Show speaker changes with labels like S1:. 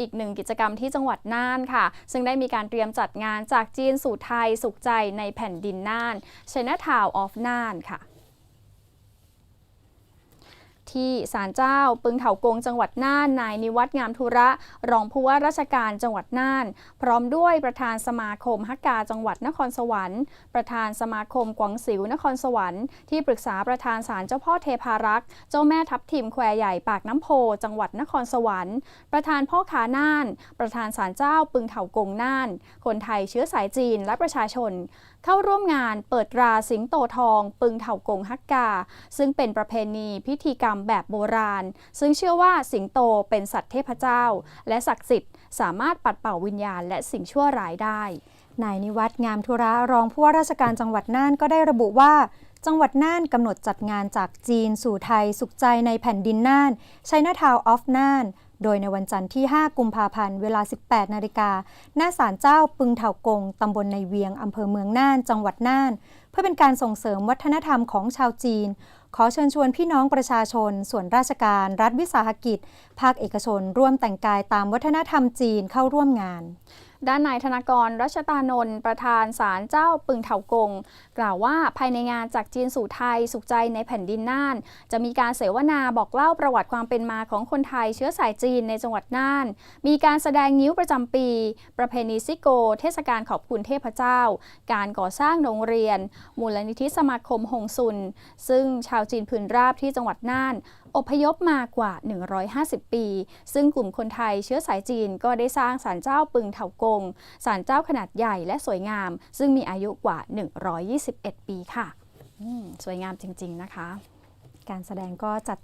S1: อีกหนึ่งกิจกรรมที่จังหวัดน่านค่ะ ซึ่งได้มีการเตรียมจัดงานจากจีนสู่ไทยสุขใจในแผ่นดินน่าน China Town of น่านค่ะ ที่ศาลเจ้า ปึงเถากงจังหวัดน่าน นายนิวัฒน์งามธุระ รองผู้ว่าราชการจังหวัดน่าน พร้อมด้วยประธานสมาคมฮักกาจังหวัดนครสวรรค์ ประธานสมาคมกวางสิวนครสวรรค์ที่ปรึกษาประธานศาลเจ้าพ่อเทพารักษ์ เจ้าแม่ทับทิมแควใหญ่ปากน้ำโพ จังหวัดนครสวรรค์ ประธานพ่อขาน่าน ประธานศาลเจ้า ปึงเถากงน่าน คนไทยเชื้อสายจีนและประชาชน เข้าร่วมงานเปิดราสิงโตทอง ปึงเถากงฮักกา ซึ่งเป็นประเพณีพิธีกรรมแบบโบราณ ซึ่งเชื่อว่าสิงโตเป็นสัตว์เทพเจ้า และศักดิ์สิทธิ์สามารถปัดเป่าวิญญาณและสิ่งชั่วร้ายได้
S2: นายนิวัฒน์งามธุระรองผู้ว่าราชการจังหวัดน่านก็ได้ระบุว่า จังหวัดน่านกำหนดจัดงานจากจีนสู่ไทยสุขใจในแผ่นดินน่านไชน่าทาวออฟน่าน โดยในวันจันทร์ที่ 5 กุมภาพันธ์ เวลา 18 นาฬิกา หน้าศาลเจ้าปึงเถากง ตำบลในเวียง อำเภอเมืองน่าน จังหวัดน่าน เพื่อเป็นการส่งเสริมวัฒนธรรมของชาวจีน ขอเชิญชวนพี่น้องประชาชน ส่วนราชการ รัฐวิสาหกิจ ภาคเอกชน ร่วมแต่งกายตามวัฒนธรรมจีนเข้าร่วมงาน
S1: ด้านนายธนากรรัชตานนท์ประธานศาลเจ้าปึงเถากง กล่าวว่าภายในงานจากจีนสู่ไทยสุขใจในแผ่นดินน่าน จะมีการเสวนาบอกเล่าประวัติความเป็นมาของคนไทยเชื้อสายจีนในจังหวัดน่าน มีการแสดงนิ้วประจำปี ประเพณีซิโก เทศกาลขอบคุณเทพเจ้า การก่อสร้างโรงเรียน มูลนิธิสมาคมหงซุน ซึ่งชาวจีนพื้นราบที่จังหวัดน่านอพยพมากว่า 150 ปี ซึ่งกลุ่มคนไทยเชื้อสายจีนก็ได้สร้างศาลเจ้าปึงเถากงศาลเจ้าขนาดใหญ่และสวยงาม ซึ่งมีอายุกว่า 121 ปีค่ะสวยงามจริง ๆ นะคะ
S2: การแสดงก็จัด